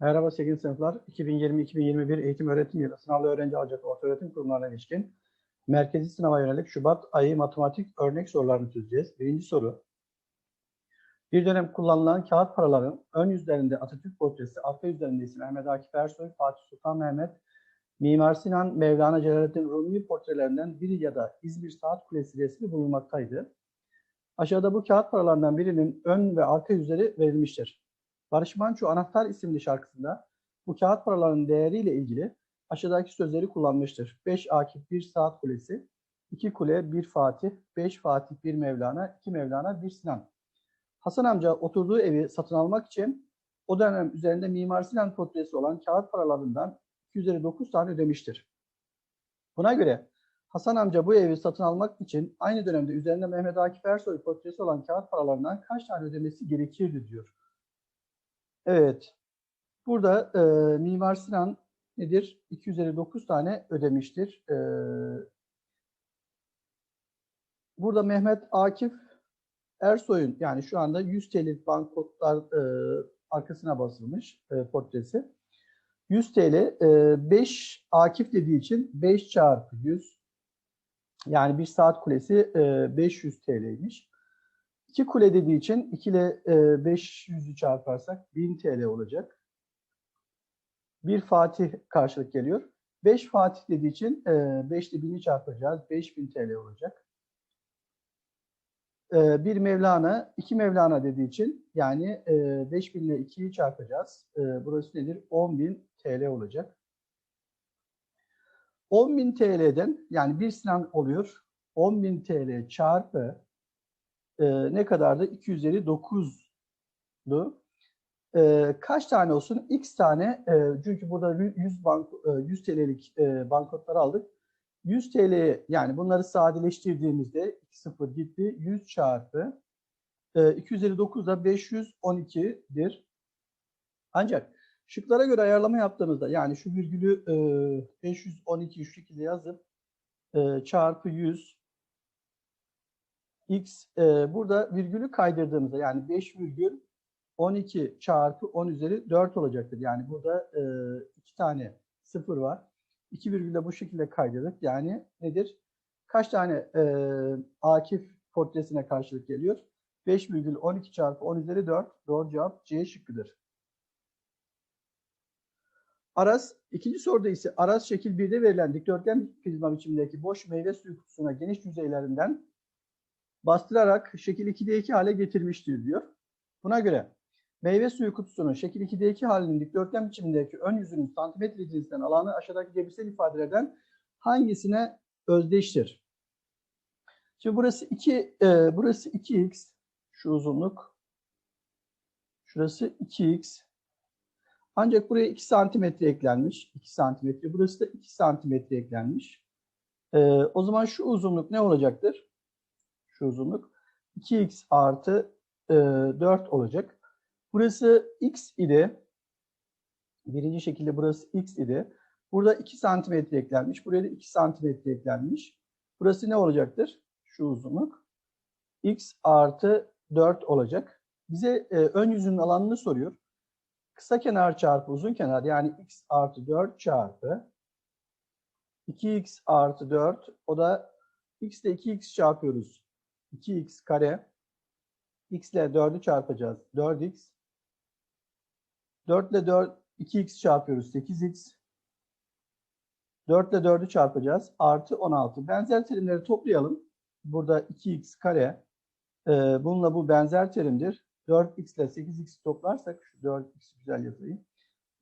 Merhaba sevgili sınıflar. 2020-2021 eğitim öğretim yılı sınavlı öğrenci alacak orta öğretim kurumlarına ilişkin merkezi sınava yönelik Şubat ayı matematik örnek sorularını çözeceğiz. Birinci soru. Bir dönem kullanılan kağıt paraların ön yüzlerinde Atatürk portresi, arka yüzlerinde ise Mehmet Akif Ersoy, Fatih Sultan Mehmet, Mimar Sinan, Mevlana Celaleddin Rumi portrelerinden biri ya da İzmir Saat Kulesi resmi bulunmaktaydı. Aşağıda bu kağıt paralarından birinin ön ve arka yüzleri verilmiştir. Barış Manço Anahtar isimli şarkısında bu kağıt paralarının değeriyle ilgili aşağıdaki sözleri kullanmıştır. 5 Akif, 1 Saat Kulesi, 2 Kule, 1 Fatih, 5 Fatih, 1 Mevlana, 2 Mevlana, 1 Sinan. Hasan amca oturduğu evi satın almak için o dönem üzerinde Mimar Sinan portresi olan kağıt paralarından 209 tane ödemiştir. Buna göre Hasan amca bu evi satın almak için aynı dönemde üzerinde Mehmet Akif Ersoy portresi olan kağıt paralarından kaç tane ödemesi gerekirdi diyor. Evet. Burada e, Mimar Sinan nedir? 2 üzeri 9 tane ödemiştir. E, burada Mehmet Akif Ersoy'un yani şu anda 100 TL'lik banknotlar e, arkasına basılmış e, portresi. 100 TL e, 5 Akif dediği için 5 çarpı 100 yani bir saat kulesi e, 500 TL'ymiş. 2 kule dediği için 2 ile e, 500'ü çarparsak 1000 TL olacak. Bir Fatih karşılık geliyor. 5 Fatih dediği için e, 5 ile 1000'i çarpacağız. 5000 TL olacak. E, bir Mevlana, 2 Mevlana dediği için yani e, 5000 ile 2'yi çarpacağız. E, burası nedir? 10.000 TL olacak. 10.000 TL'den yani bir Sinan oluyor. 10.000 TL çarpı e, ne kadardı? 2 üzeri 9'du. E, kaç tane olsun? X tane e, çünkü burada 100 bank e, 100 TL'lik e, banknotları aldık. 100 TL yani bunları sadeleştirdiğimizde 2 sıfır gitti. 100 çarpı e, 2 üzeri 9 da 512'dir. Ancak şıklara göre ayarlama yaptığımızda yani şu virgülü e, 512 şu şekilde yazıp e, çarpı 100 x e, burada virgülü kaydırdığımızda yani 5 virgül 12 çarpı 10 üzeri 4 olacaktır. Yani burada e, iki tane sıfır var. 2 virgülle bu şekilde kaydırdık. Yani nedir? Kaç tane e, Akif portresine karşılık geliyor? 5 virgül 12 çarpı 10 üzeri 4. Doğru cevap C şıkkıdır. Aras, ikinci soruda ise Aras şekil 1'de verilen dikdörtgen prizma biçimindeki boş meyve suyu kutusuna geniş yüzeylerinden bastırarak şekil 2'de 2 hale getirmiştir diyor. Buna göre meyve suyu kutusunun şekil 2'de 2 halinin dikdörtgen biçimindeki ön yüzünün santimetre cinsinden alanı aşağıdaki cebirsel ifadelerden hangisine özdeştir? Şimdi burası 2 e, burası 2x şu uzunluk. Şurası 2x. Ancak buraya 2 santimetre eklenmiş. 2 santimetre. Burası da 2 santimetre eklenmiş. E, o zaman şu uzunluk ne olacaktır? Şu uzunluk 2x artı e, 4 olacak. Burası x idi. Birinci şekilde burası x idi. Burada 2 santimetre eklenmiş. Buraya da 2 santimetre eklenmiş. Burası ne olacaktır? Şu uzunluk. x artı 4 olacak. Bize e, ön yüzünün alanını soruyor. Kısa kenar çarpı uzun kenar yani x artı 4 çarpı 2x artı 4 o da x ile 2x çarpıyoruz. 2x kare x ile 4'ü çarpacağız. 4x 4 ile 4 2x çarpıyoruz. 8x 4 ile 4'ü çarpacağız. Artı 16. Benzer terimleri toplayalım. Burada 2x kare e, bununla bu benzer terimdir. 4x ile 8x toplarsak şu 4x güzel yazayım.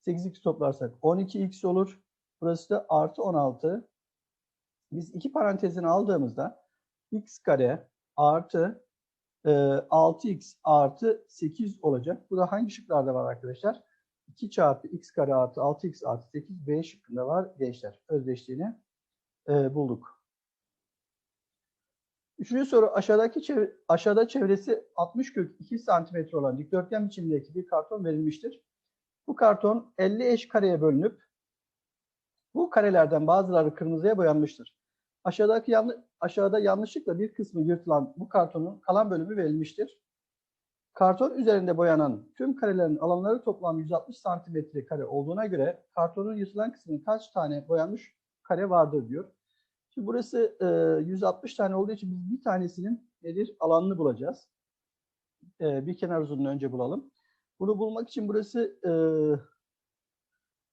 8x toplarsak 12x olur. Burası da artı 16. Biz iki parantezini aldığımızda x kare artı e, 6x artı 8 olacak. Bu da hangi şıklarda var arkadaşlar? 2 çarpı x kare artı 6x artı 8 B şıkkında var gençler. Özdeşliğini e, bulduk. Üçüncü soru aşağıdaki çevre, aşağıda çevresi 60 kök 2 santimetre olan dikdörtgen biçimindeki bir karton verilmiştir. Bu karton 50 eş kareye bölünüp bu karelerden bazıları kırmızıya boyanmıştır. Aşağıdaki yanlı, aşağıda yanlışlıkla bir kısmı yırtılan bu kartonun kalan bölümü verilmiştir. Karton üzerinde boyanan tüm karelerin alanları toplam 160 santimetre kare olduğuna göre kartonun yırtılan kısmının kaç tane boyanmış kare vardır diyor. Şimdi burası e, 160 tane olduğu için biz bir tanesinin nedir alanını bulacağız. E, bir kenar uzunluğunu önce bulalım. Bunu bulmak için burası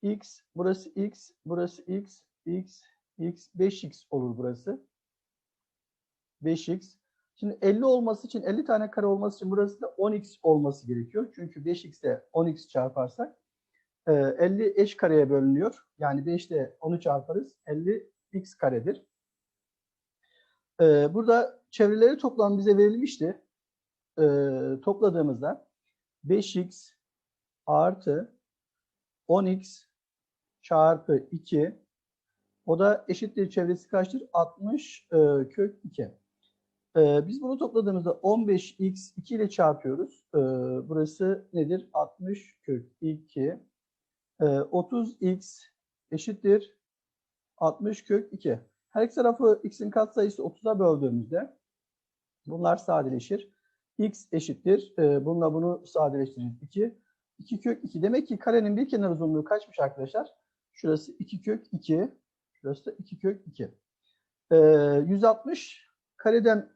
e, x, burası x, burası x, x, x, 5x olur burası. 5x. Şimdi 50 olması için 50 tane kare olması için burası da 10x olması gerekiyor. Çünkü 5x'e 10x çarparsak 50 eş kareye bölünüyor. Yani 5 ile 10'u çarparız. 50 x karedir. Burada çevreleri toplam bize verilmişti. Topladığımızda 5x artı 10x çarpı 2 o da eşittir çevresi kaçtır? 60 kök 2. Ee, biz bunu topladığımızda 15x 2 ile çarpıyoruz. Ee, burası nedir? 60 kök 2. Ee, 30x eşittir 60 kök 2. Her iki tarafı x'in katsayısı 30'a böldüğümüzde bunlar sadeleşir. x eşittir. E, bununla bunu sadeleştiririz. 2. 2 kök 2. Demek ki karenin bir kenar uzunluğu kaçmış arkadaşlar? Şurası 2 kök 2. Şurası da 2 kök 2. E, 160 kareden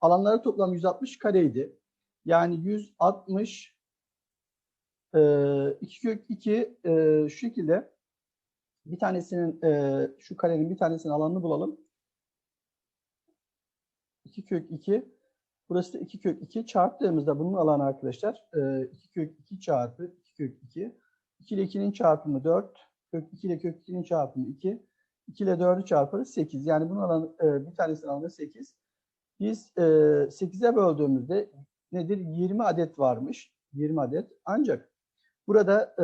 Alanları toplam 160 kareydi. Yani 160 e, 2 kök 2 e, şu şekilde bir tanesinin e, şu karenin bir tanesinin alanını bulalım. 2 kök 2 burası da 2 kök 2 çarptığımızda bunun alanı arkadaşlar e, 2 kök 2 çarpı 2 kök 2 2 ile 2'nin çarpımı 4 kök 2 ile kök 2'nin çarpımı 2 2 ile 4'ü çarparız 8 yani bunun alanı e, bir tanesinin alanı 8 biz e, 8'e böldüğümüzde nedir? 20 adet varmış. 20 adet. Ancak burada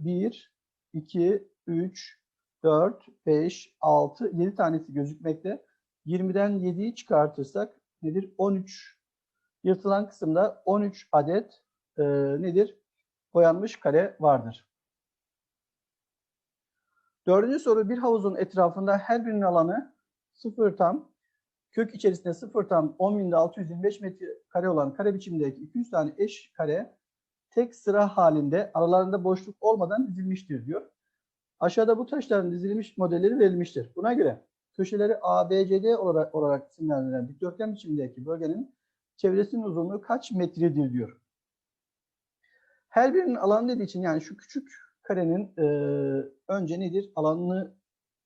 e, 1, 2, 3, 4, 5, 6, 7 tanesi gözükmekte. 20'den 7'yi çıkartırsak nedir? 13. Yırtılan kısımda 13 adet e, nedir? Boyanmış kare vardır. Dördüncü soru bir havuzun etrafında her birinin alanı sıfır tam kök içerisinde 0 tam 10.625 metre kare olan kare biçimindeki 200 tane eş kare tek sıra halinde aralarında boşluk olmadan dizilmiştir diyor. Aşağıda bu taşların dizilmiş modelleri verilmiştir. Buna göre köşeleri A, B, C, D olarak, olarak isimlendirilen dikdörtgen biçimindeki bölgenin çevresinin uzunluğu kaç metredir diyor. Her birinin alanı dediği için yani şu küçük karenin e, önce nedir? Alanını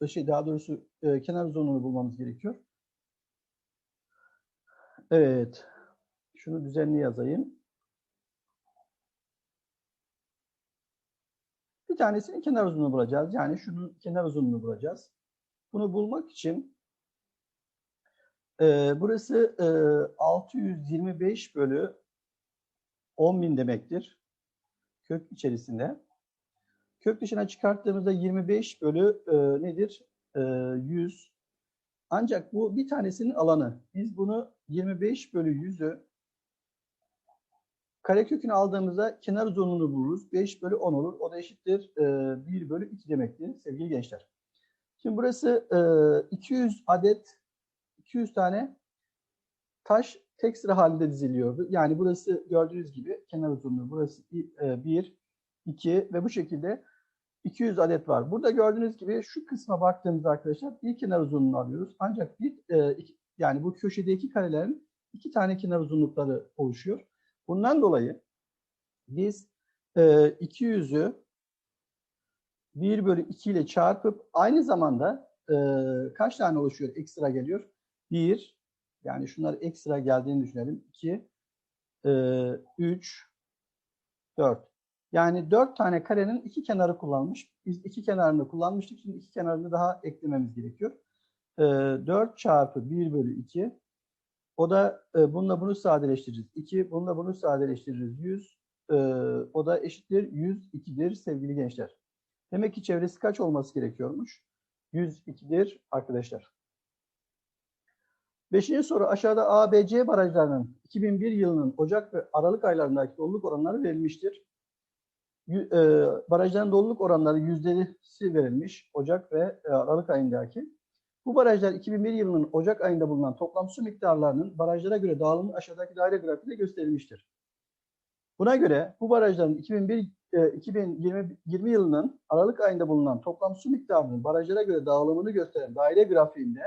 şey daha doğrusu e, kenar uzunluğunu bulmamız gerekiyor. Evet. Şunu düzenli yazayım. Bir tanesinin kenar uzunluğunu bulacağız. Yani şunun kenar uzunluğunu bulacağız. Bunu bulmak için e, burası e, 625 bölü 10.000 demektir. Kök içerisinde. Kök dışına çıkarttığımızda 25 bölü e, nedir? E, 100 ancak bu bir tanesinin alanı. Biz bunu 25 bölü 100'ü karekökünü aldığımızda kenar uzunluğunu buluruz. 5 bölü 10 olur. O da eşittir e, 1 bölü 2 demektir sevgili gençler. Şimdi burası e, 200 adet 200 tane taş tek sıra halinde diziliyordu. Yani burası gördüğünüz gibi kenar uzunluğu. Burası 1, 2 ve bu şekilde 200 adet var. Burada gördüğünüz gibi şu kısma baktığımızda arkadaşlar bir kenar uzunluğunu alıyoruz. Ancak bir e, iki, yani bu köşedeki karelerin iki tane kenar uzunlukları oluşuyor. Bundan dolayı biz e, 200'ü 1 bölü 2 ile çarpıp aynı zamanda e, kaç tane oluşuyor? Ekstra geliyor. 1 yani şunlar ekstra geldiğini düşünelim. 2 e, 3 4 yani dört tane karenin iki kenarı kullanmış. Biz iki kenarını kullanmıştık. Şimdi iki kenarını daha eklememiz gerekiyor. E, ee, 4 çarpı 1 bölü 2. O da e, bununla bunu sadeleştiririz. 2. Bununla bunu sadeleştiririz. 100. E, o da eşittir 102'dir sevgili gençler. Demek ki çevresi kaç olması gerekiyormuş? 102'dir arkadaşlar. Beşinci soru aşağıda A, B, C barajlarının 2001 yılının Ocak ve Aralık aylarındaki doluluk oranları verilmiştir e, barajların doluluk oranları yüzdesi verilmiş Ocak ve e, Aralık ayındaki. Bu barajlar 2001 yılının Ocak ayında bulunan toplam su miktarlarının barajlara göre dağılımı aşağıdaki daire grafiğinde gösterilmiştir. Buna göre bu barajların 2001 e, 2020 20 yılının Aralık ayında bulunan toplam su miktarının barajlara göre dağılımını gösteren daire grafiğinde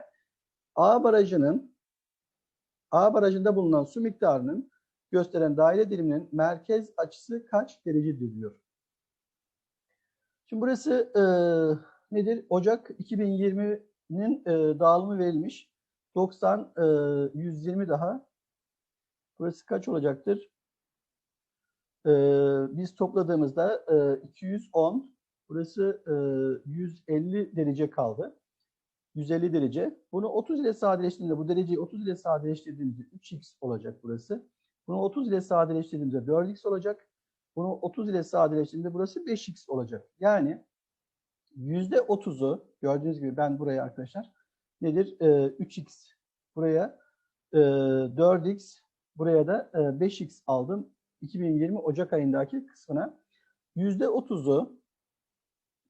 A barajının A barajında bulunan su miktarının gösteren daire diliminin merkez açısı kaç derecedir diyor. Şimdi burası e, nedir? Ocak 2020'nin e, dağılımı verilmiş. 90, e, 120 daha. Burası kaç olacaktır? E, biz topladığımızda e, 210, burası e, 150 derece kaldı. 150 derece. Bunu 30 ile sadeleştirdiğimde, bu dereceyi 30 ile sadeleştirdiğimizde 3x olacak burası. Bunu 30 ile sadeleştirdiğimizde 4x olacak. Bunu 30 ile sadeleştirdiğimde burası 5x olacak. Yani %30'u gördüğünüz gibi ben buraya arkadaşlar nedir? Ee, 3x buraya e, 4x buraya da e, 5x aldım. 2020 Ocak ayındaki kısmına %30'u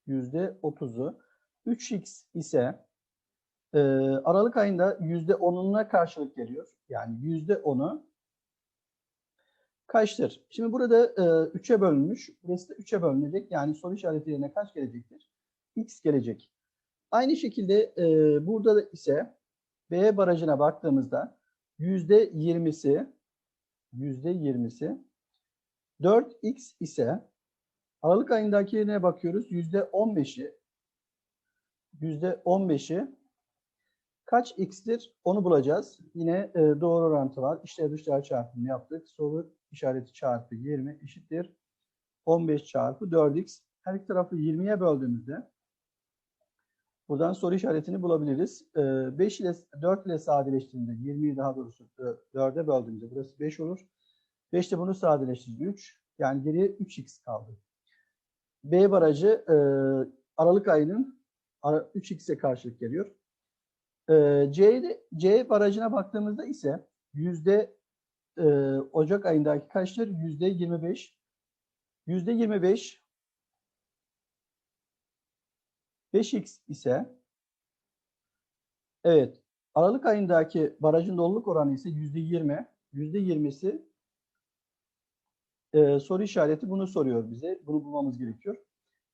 %30'u 3x ise e, Aralık ayında %10'una karşılık geliyor. Yani %10'u kaçtır? Şimdi burada e, 3'e bölünmüş. Burası da 3'e bölünecek. Yani soru işareti yerine kaç gelecektir? X gelecek. Aynı şekilde e, burada da ise B barajına baktığımızda %20'si %20'si 4x ise Aralık ayındakine bakıyoruz. %15'i %15'i kaç x'tir onu bulacağız. Yine e, doğru orantı var. İşte dışlar çarpımı yaptık. Soru işareti çarpı 20 eşittir. 15 çarpı 4x. Her iki tarafı 20'ye böldüğümüzde buradan soru işaretini bulabiliriz. E, 5 ile 4 ile sadeleştirdiğinde 20'yi daha doğrusu 4'e böldüğümüzde burası 5 olur. 5 de bunu sadeleştirdi 3. Yani geriye 3x kaldı. B barajı e, Aralık ayının 3x'e karşılık geliyor. E, C, C barajına baktığımızda ise yüzde e, Ocak ayındaki kaçtır? Yüzde 25. Yüzde 25 5x ise evet Aralık ayındaki barajın doluluk oranı ise yüzde 20. Yüzde 20'si e, soru işareti bunu soruyor bize. Bunu bulmamız gerekiyor.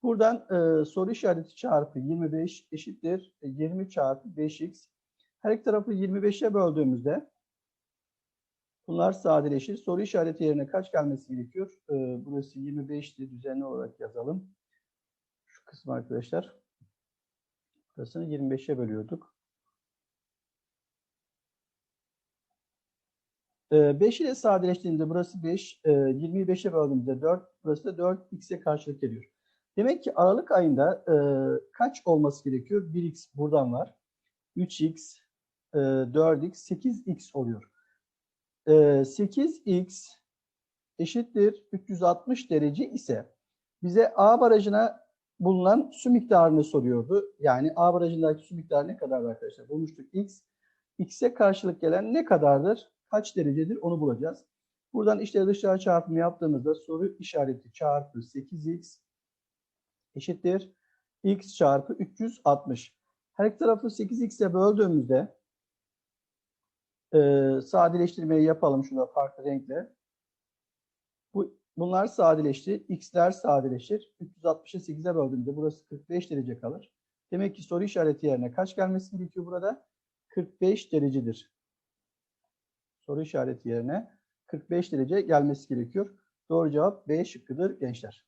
Buradan e, soru işareti çarpı 25 eşittir 20 çarpı 5x. Her iki tarafı 25'e böldüğümüzde bunlar sadeleşir. Soru işareti yerine kaç gelmesi gerekiyor? E, burası 25'ti. Düzenli olarak yazalım. Şu kısmı arkadaşlar. Burasını 25'e bölüyorduk. 5 ile sadeleştiğinde burası 5, 25'e böldüğümüzde 4, burası da 4x'e karşılık geliyor. Demek ki Aralık ayında e, kaç olması gerekiyor? 1x buradan var. 3x, e, 4x, 8x oluyor. E, 8x eşittir 360 derece ise bize A barajına bulunan su miktarını soruyordu. Yani A barajındaki su miktarı ne kadar arkadaşlar? Bulmuştuk x. X'e karşılık gelen ne kadardır? Kaç derecedir onu bulacağız. Buradan işte dışarı çarpımı yaptığımızda soru işareti çarpı 8x eşittir x çarpı 360. Her iki tarafı 8x'e böldüğümüzde e, sadeleştirmeyi yapalım şurada farklı renkle. Bu, bunlar sadeleşti. X'ler sadeleşir. 360'ı 8'e böldüğümüzde burası 45 derece kalır. Demek ki soru işareti yerine kaç gelmesi gerekiyor burada? 45 derecedir. Soru işareti yerine 45 derece gelmesi gerekiyor. Doğru cevap B şıkkıdır gençler.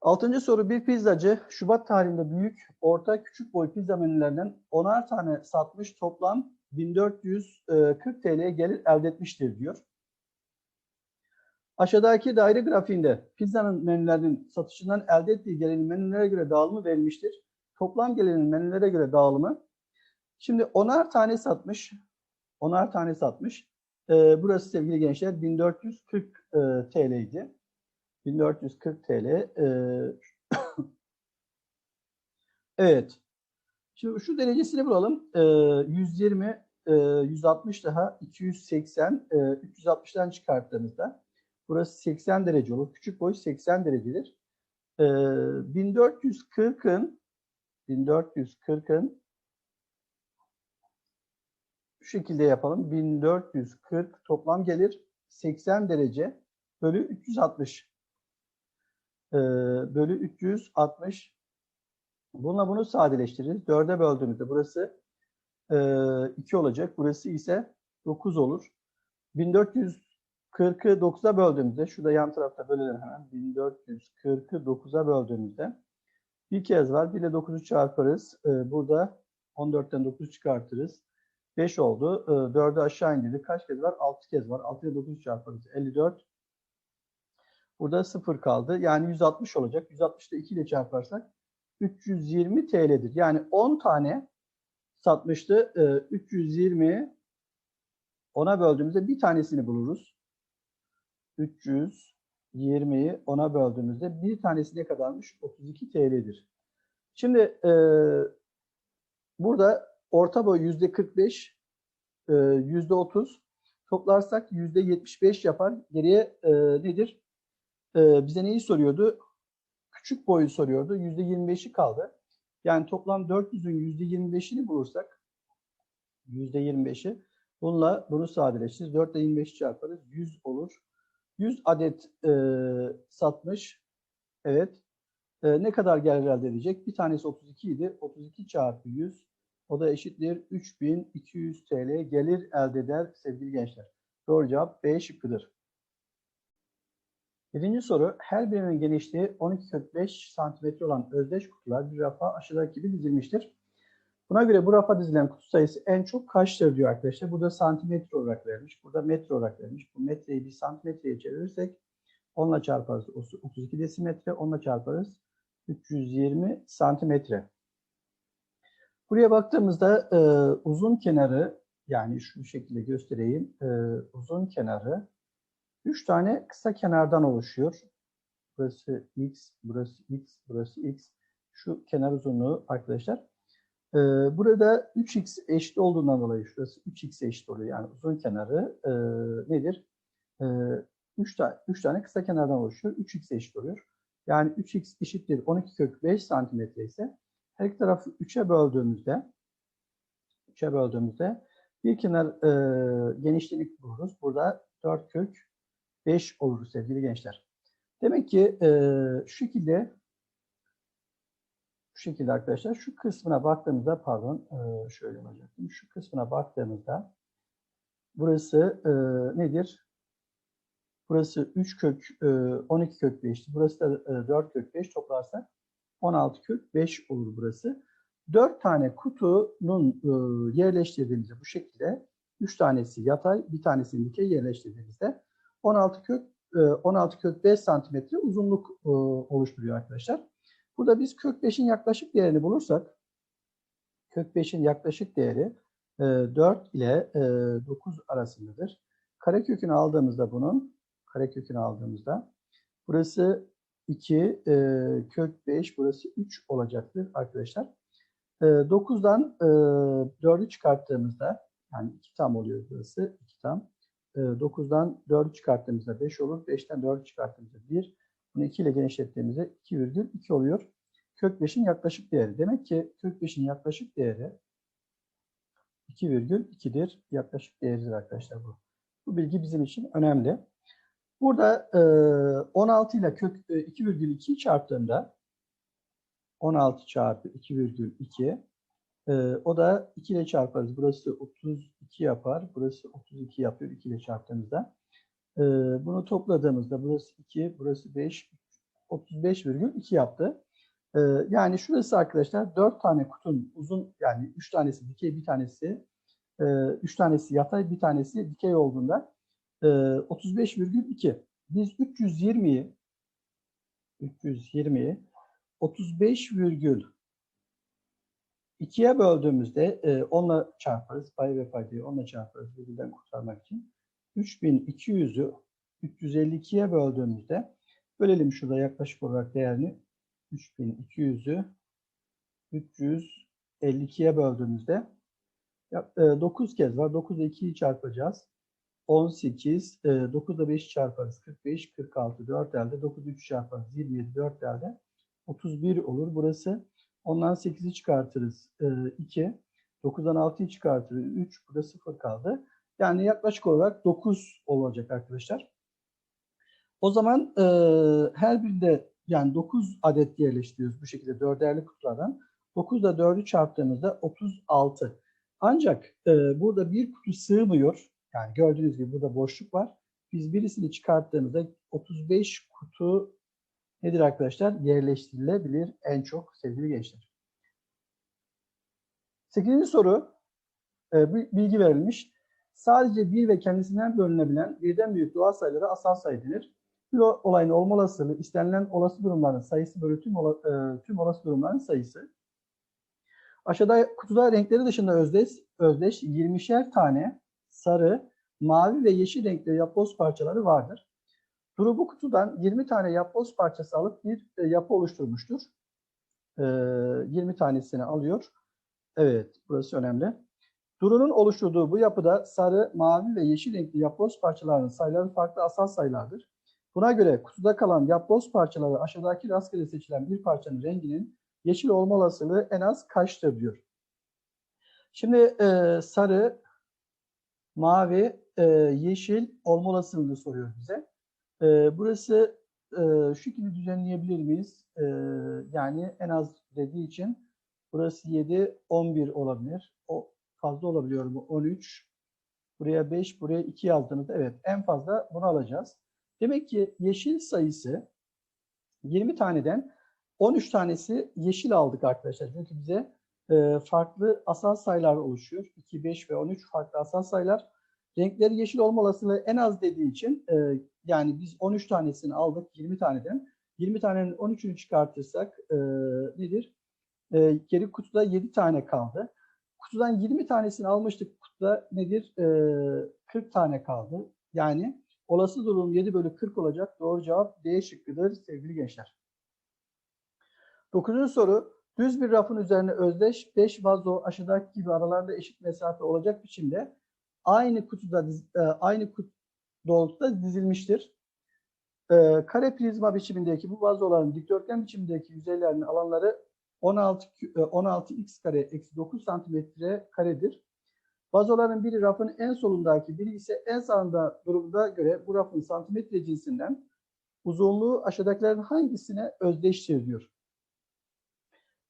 Altıncı soru bir pizzacı Şubat tarihinde büyük, orta, küçük boy pizza menülerinden 10'ar tane satmış toplam 1440 TL gelir elde etmiştir diyor. Aşağıdaki daire grafiğinde pizzanın menülerinin satışından elde ettiği gelirin menülere göre dağılımı verilmiştir. Toplam gelirin menülere göre dağılımı. Şimdi 10'ar tane satmış. 10'ar tane satmış. Ee, burası sevgili gençler 1440 e, TL idi. 1440 TL. Ee, evet. Şimdi şu derecesini bulalım. Ee, 120, e, 160 daha 280, e, 360'dan çıkarttığımızda burası 80 derece olur. Küçük boy 80 derecedir. Ee, 1440'ın 1440'ın şu şekilde yapalım. 1440 toplam gelir 80 derece bölü 360. Ee, bölü 360. Bununla bunu sadeleştiririz. 4'e böldüğümüzde burası e, 2 olacak. Burası ise 9 olur. 1440'ı 9'a böldüğümüzde, şurada yan tarafta bölelim hemen. 1440'ı 9'a böldüğümüzde bir kez var. Bir de 9'u çarparız. Ee, burada 14'ten 9 çıkartırız. 5 oldu. Ee, 4'ü aşağı indirdik. Kaç kez var? 6 kez var. 6 ile 9 çarparız. 54. Burada 0 kaldı. Yani 160 olacak. 160 da 2 ile çarparsak 320 TL'dir. Yani 10 tane satmıştı. Ee, 320 ona böldüğümüzde bir tanesini buluruz. 320'yi ona böldüğümüzde bir tanesi ne kadarmış? 32 TL'dir. Şimdi e, burada orta boy yüzde 45, e, yüzde 30 toplarsak yüzde 75 yapar. Geriye e, nedir? E, bize neyi soruyordu? Küçük boyu soruyordu. Yüzde 25'i kaldı. Yani toplam 400'ün yüzde 25'ini bulursak yüzde 25'i bununla bunu sadeleştiririz. 4 ile 25 çarparız. 100 olur. 100 adet e, satmış. Evet. E, ne kadar gelir elde edecek? Bir tanesi 32 idi. 32 çarpı 100 o da eşittir 3200 TL gelir elde eder sevgili gençler. Doğru cevap B şıkkıdır. Birinci soru. Her birinin genişliği 12.45 cm olan özdeş kutular bir rafa aşağıdaki gibi dizilmiştir. Buna göre bu rafa dizilen kutu sayısı en çok kaçtır diyor arkadaşlar. Burada santimetre olarak vermiş. Burada metre olarak vermiş. Bu metreyi bir santimetreye çevirirsek 10'la çarparız 32 desimetre. 10'la çarparız 320 santimetre. Buraya baktığımızda e, uzun kenarı yani şu şekilde göstereyim. E, uzun kenarı 3 tane kısa kenardan oluşuyor. Burası x, burası x, burası x. Şu kenar uzunluğu arkadaşlar. E, burada 3x eşit olduğundan dolayı şurası 3x eşit oluyor. Yani uzun kenarı e, nedir? E, 3 tane, 3 tane kısa kenardan oluşuyor. 3x eşit oluyor. Yani 3x eşittir 12 kök 5 santimetre ise her iki tarafı 3'e böldüğümüzde 3'e böldüğümüzde bir kenar e, genişliğini buluruz. Burada 4 kök 5 olur sevgili gençler. Demek ki e, şu şekilde şu şekilde arkadaşlar şu kısmına baktığımızda pardon e, şöyle olacaktım. Şu kısmına baktığımızda burası e, nedir? Burası 3 kök e, 12 kök 5'ti. Burası da e, 4 kök 5 toplarsak 16 kök 5 olur burası. 4 tane kutunun e, yerleştirdiğimizde bu şekilde 3 tanesi yatay, bir tanesini dikey yerleştirdiğimizde 16 kök e, 16 kök 5 santimetre uzunluk e, oluşturuyor arkadaşlar. Burada biz kök 5'in yaklaşık değerini bulursak kök 5'in yaklaşık değeri e, 4 ile e, 9 arasındadır. Karekökünü aldığımızda bunun karekökünü aldığımızda burası 2 e, kök 5 burası 3 olacaktır arkadaşlar. E, 9'dan e, 4'ü çıkarttığımızda yani 2 tam oluyor burası 2 tam. E, 9'dan 4'ü çıkarttığımızda 5 olur. 5'ten 4'ü çıkarttığımızda 1. Bunu 2 ile genişlettiğimizde 2,2 oluyor. Kök 5'in yaklaşık değeri. Demek ki kök 5'in yaklaşık değeri 2,2'dir. Yaklaşık değeridir arkadaşlar bu. Bu bilgi bizim için önemli. Burada e, 16 ile kök 2,2'yi çarptığımda 16 çarpı 2,2 e, o da 2 ile çarparız. Burası 32 yapar. Burası 32 yapıyor 2 ile çarptığımızda. E, bunu topladığımızda burası 2, burası 5, 35,2 yaptı. E, yani şurası arkadaşlar 4 tane kutun uzun yani 3 tanesi dikey bir tanesi 3 tanesi yatay bir tanesi dikey olduğunda 35,2. Biz 320'yi 320'yi 35,2'ye böldüğümüzde e, onunla çarparız. Pay ve paydayı onunla çarparız virgülden kurtarmak için. 3200'ü 352'ye böldüğümüzde bölelim şurada yaklaşık olarak değerini 3200'ü 352'ye böldüğümüzde 9 kez var. 9 ile 2'yi çarpacağız. 18, 9 ile 5 çarparız 45, 46, 4 elde, 9 3 çarparız 27, 4 elde, 31 olur burası. Ondan 8'i çıkartırız 2, 9'dan 6'yı çıkartırız 3, burada 0 kaldı. Yani yaklaşık olarak 9 olacak arkadaşlar. O zaman e, her birinde yani 9 adet yerleştiriyoruz bu şekilde dörderli kutulardan. 9 ile 4'ü çarptığımızda 36. Ancak e, burada bir kutu sığmıyor. Yani gördüğünüz gibi burada boşluk var. Biz birisini çıkarttığımızda 35 kutu nedir arkadaşlar? Yerleştirilebilir en çok sevgili gençler. 8. soru e, bilgi verilmiş. Sadece bir ve kendisinden bölünebilen birden büyük doğal sayılara asal sayı denir. Bir olayın olma olasılığı istenilen olası durumların sayısı bölü tüm, ola, e, tüm olası durumların sayısı. Aşağıda kutuda renkleri dışında özdeş, özdeş 20'şer tane sarı, mavi ve yeşil renkli yapboz parçaları vardır. Duru bu kutudan 20 tane yapboz parçası alıp bir e, yapı oluşturmuştur. E, 20 tanesini alıyor. Evet, burası önemli. Duru'nun oluşturduğu bu yapıda sarı, mavi ve yeşil renkli yapboz parçalarının sayıları farklı asal sayılardır. Buna göre kutuda kalan yapboz parçaları aşağıdaki rastgele seçilen bir parçanın renginin yeşil olma olasılığı en az kaçtır diyor. Şimdi e, sarı, mavi, e, yeşil olma olasılığını soruyor bize. E, burası e, şu şekilde düzenleyebilir miyiz? E, yani en az dediği için burası 7, 11 olabilir. O fazla olabiliyor mu? 13. Buraya 5, buraya 2 yazdığımızda evet en fazla bunu alacağız. Demek ki yeşil sayısı 20 taneden 13 tanesi yeşil aldık arkadaşlar. Çünkü bize e, farklı asal sayılar oluşuyor. 2, 5 ve 13 farklı asal sayılar. Renkleri yeşil olma olasılığı en az dediği için e, yani biz 13 tanesini aldık 20 taneden. 20 tanenin 13'ünü çıkartırsak e, nedir? E, geri kutuda 7 tane kaldı. Kutudan 20 tanesini almıştık. Kutuda nedir? E, 40 tane kaldı. Yani olası durum 7 bölü 40 olacak. Doğru cevap D şıkkıdır sevgili gençler. Dokuzuncu soru. Düz bir rafın üzerine özdeş 5 vazo aşağıdaki gibi aralarında eşit mesafe olacak biçimde aynı kutuda e, aynı kut doğrultuda dizilmiştir. E, kare prizma biçimindeki bu vazoların dikdörtgen biçimindeki yüzeylerinin alanları 16 16x e, kare eksi 9 santimetre karedir. Vazoların biri rafın en solundaki, biri ise en sağında durumda göre bu rafın santimetre cinsinden uzunluğu aşağıdakilerin hangisine özdeştir diyor.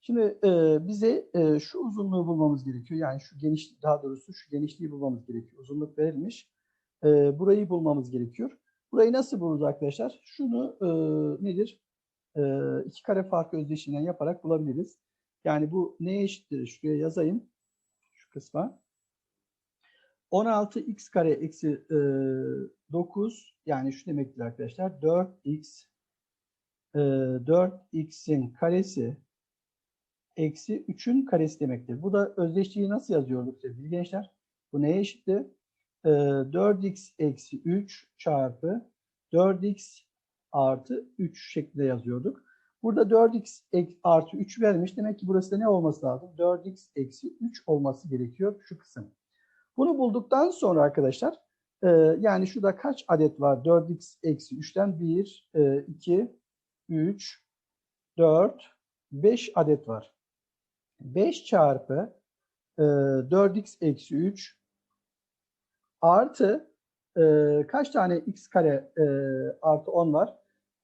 Şimdi e, bize e, şu uzunluğu bulmamız gerekiyor. Yani şu geniş, daha doğrusu şu genişliği bulmamız gerekiyor. Uzunluk verilmiş. E, burayı bulmamız gerekiyor. Burayı nasıl buluruz arkadaşlar? Şunu e, nedir? E, iki kare farkı özdeşiğinden yaparak bulabiliriz. Yani bu neye eşittir? Şuraya yazayım. Şu kısma. 16x kare eksi e, 9 yani şu demektir arkadaşlar. 4x e, 4x'in karesi eksi 3'ün karesi demektir. Bu da özdeşliği nasıl yazıyorduk sevgili gençler? Bu neye eşitti? E, 4x eksi 3 çarpı 4x artı 3 şeklinde yazıyorduk. Burada 4x artı 3 vermiş. Demek ki burası da ne olması lazım? 4x eksi 3 olması gerekiyor şu kısım. Bunu bulduktan sonra arkadaşlar e, yani şurada kaç adet var? 4x eksi 3'ten 1, e, 2, 3, 4, 5 adet var. 5 çarpı e, 4x eksi 3 artı e, kaç tane x kare e, artı 10 var?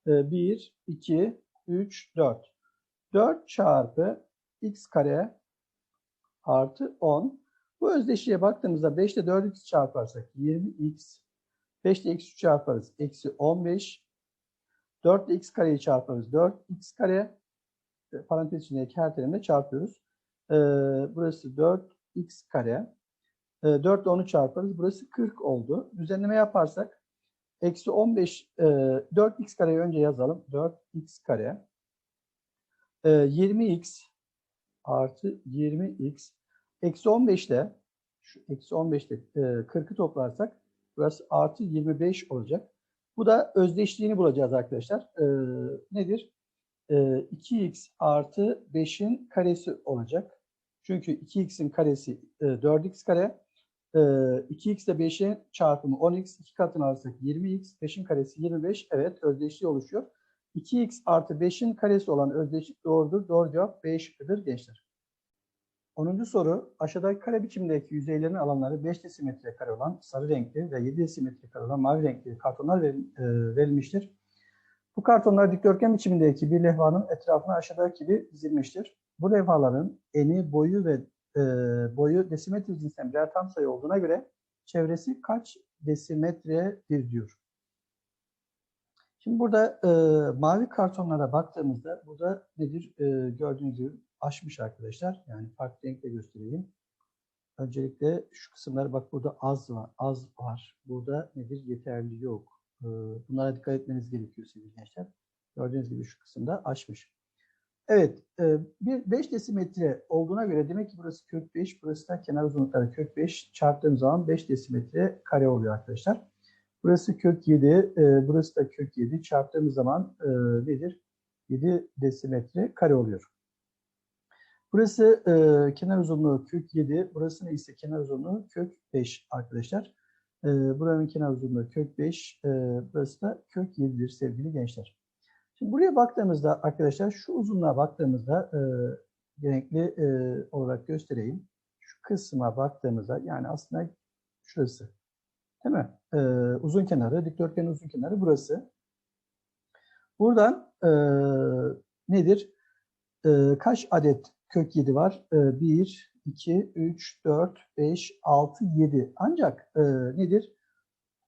E, 1, 2, 3, 4. 4 çarpı x kare artı 10. Bu özdeşliğe baktığımızda 5 ile 4x çarparsak 20x, 5 ile x3 çarparız. Eksi 15. 4 ile x kareyi çarparız. 4x kare e, parantez içindeki her terimle çarpıyoruz. Ee, burası 4x kare. Ee, 4 ile 10'u çarparız. Burası 40 oldu. Düzenleme yaparsak eksi 15 e, 4x kareyi önce yazalım. 4x kare. E, 20x artı 20x Eksi 15'te şu eksi 15'te e, 40'ı toplarsak burası artı 25 olacak. Bu da özdeşliğini bulacağız arkadaşlar. E, nedir? E, 2x artı 5'in karesi olacak. Çünkü 2x'in karesi e, 4x kare. E, 2x ile 5'in çarpımı 10x. 2 katını alırsak 20x. 5'in karesi 25. Evet özdeşliği oluşuyor. 2x artı 5'in karesi olan özdeşlik doğrudur. Doğru cevap B şıkkıdır gençler. 10. soru aşağıdaki kare biçimdeki yüzeylerin alanları 5 desimetre kare olan sarı renkli ve 7 desimetre kare olan mavi renkli kartonlar e, verilmiştir. Bu kartonlar dikdörtgen biçimindeki bir levhanın etrafına aşağıdaki gibi dizilmiştir. Bu levhaların eni, boyu ve e, boyu desimetre cinsinden birer tam sayı olduğuna göre çevresi kaç desimetredir diyor. Şimdi burada e, mavi kartonlara baktığımızda burada nedir? E, gördüğünüz gibi aşmış arkadaşlar. Yani farklı renkle göstereyim. Öncelikle şu kısımlar bak burada az var. Az var. Burada nedir? Yeterli yok. E, bunlara dikkat etmeniz gerekiyor sevgili gençler. Gördüğünüz gibi şu kısımda aşmış. Evet. E, bir 5 desimetre olduğuna göre demek ki burası kök 5. Burası da kenar uzunlukları kök 5. Çarptığım zaman 5 desimetre kare oluyor arkadaşlar. Burası kök 7, e, burası da kök 7. Çarptığımız zaman e, nedir? 7 desimetre kare oluyor. Burası kenar uzunluğu kök 7, burası ise kenar uzunluğu kök 5 arkadaşlar. Buranın kenar uzunluğu kök 5, e, burası da kök 7'dir sevgili gençler. Şimdi buraya baktığımızda arkadaşlar şu uzunluğa baktığımızda e, renkli e, olarak göstereyim. Şu kısma baktığımızda yani aslında şurası. Değil mi? Ee, uzun kenarı, dikdörtgenin uzun kenarı burası. Buradan e, nedir? E, kaç adet kök 7 var? E, 1, 2, 3, 4, 5, 6, 7. Ancak e, nedir?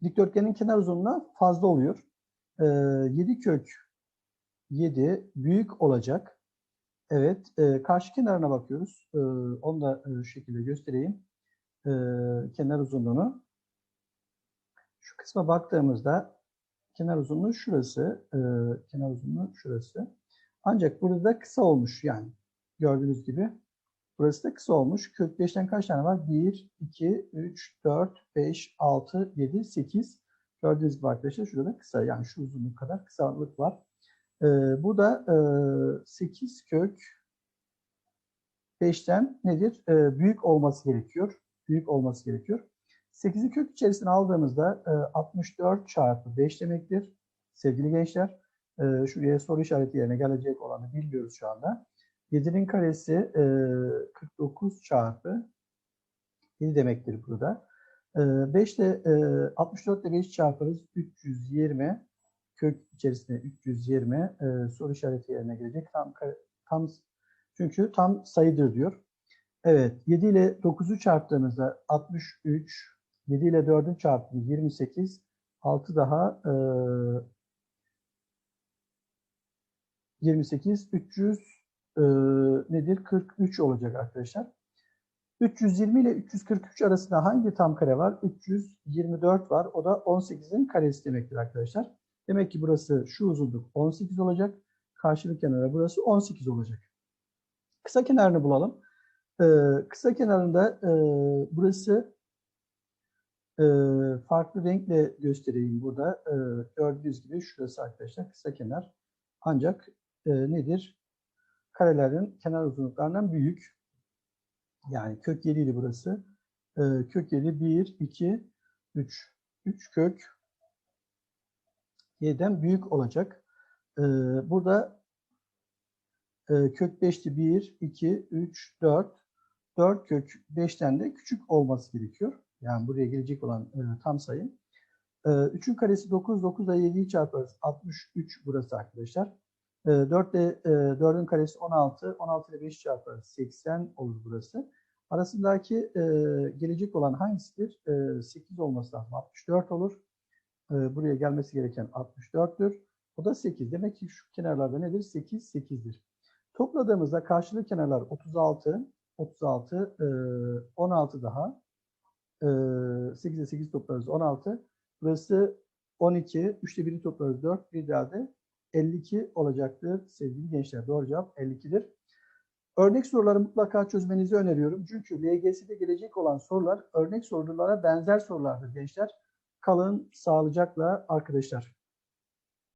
Dikdörtgenin kenar uzunluğu fazla oluyor. E, 7 kök 7 büyük olacak. Evet. E, karşı kenarına bakıyoruz. E, onu da e, şu şekilde göstereyim. E, kenar uzunluğunu. Şu kısma baktığımızda kenar uzunluğu şurası, e, kenar uzunluğu şurası. Ancak burada kısa olmuş yani gördüğünüz gibi. Burası da kısa olmuş. Kök 5'ten kaç tane var? 1, 2, 3, 4, 5, 6, 7, 8. Gördüğünüz gibi arkadaşlar şurada kısa yani şu uzunluk kadar kısalık var. E, bu da e, 8 kök 5'ten nedir? E, büyük olması gerekiyor. Büyük olması gerekiyor. 8'i kök içerisine aldığımızda 64 e, çarpı 5 demektir. Sevgili gençler, e, şuraya soru işareti yerine gelecek olanı bilmiyoruz şu anda. 7'nin karesi 49 e, çarpı 7 demektir burada. 5 ile 64 ile 5 çarparız 320 kök içerisinde 320 soru işareti yerine gelecek. Tam tam çünkü tam sayıdır diyor. Evet 7 ile 9'u çarptığımızda 63 7 ile 4'ün çarpımı 28. 6 daha e, 28. 300 e, nedir? 43 olacak arkadaşlar. 320 ile 343 arasında hangi tam kare var? 324 var. O da 18'in karesi demektir arkadaşlar. Demek ki burası şu uzunluk 18 olacak. Karşılık kenara burası 18 olacak. Kısa kenarını bulalım. Ee, kısa kenarında e, burası e, farklı renkle göstereyim burada. E, gördüğünüz gibi şurası arkadaşlar kısa kenar. Ancak e, nedir? Karelerin kenar uzunluklarından büyük. Yani kök 7 idi burası. E, kök 7 1, 2, 3. 3 kök 7'den büyük olacak. E, burada e, kök 5'ti 1, 2, 3, 4. 4 kök 5'ten de küçük olması gerekiyor. Yani buraya gelecek olan e, tam sayı. E, 3'ün karesi 9, 9 ile 7'yi çarparız. 63 burası arkadaşlar. E, 4 ile e, 4'ün karesi 16, 16 ile 5 çarparız. 80 olur burası. Arasındaki e, gelecek olan hangisidir? E, 8 olması lazım. 64 olur. E, buraya gelmesi gereken 64'tür. O da 8. Demek ki şu kenarlarda nedir? 8, 8'dir. Topladığımızda karşılık kenarlar 36, 36, e, 16 daha 8'e 8 toplarız 16. Burası 12. 3'te 1'i toplarız 4. Bir daha da 52 olacaktır sevgili gençler. Doğru cevap 52'dir. Örnek soruları mutlaka çözmenizi öneriyorum. Çünkü LGS'de gelecek olan sorular örnek sorulara benzer sorulardır gençler. Kalın sağlıcakla arkadaşlar.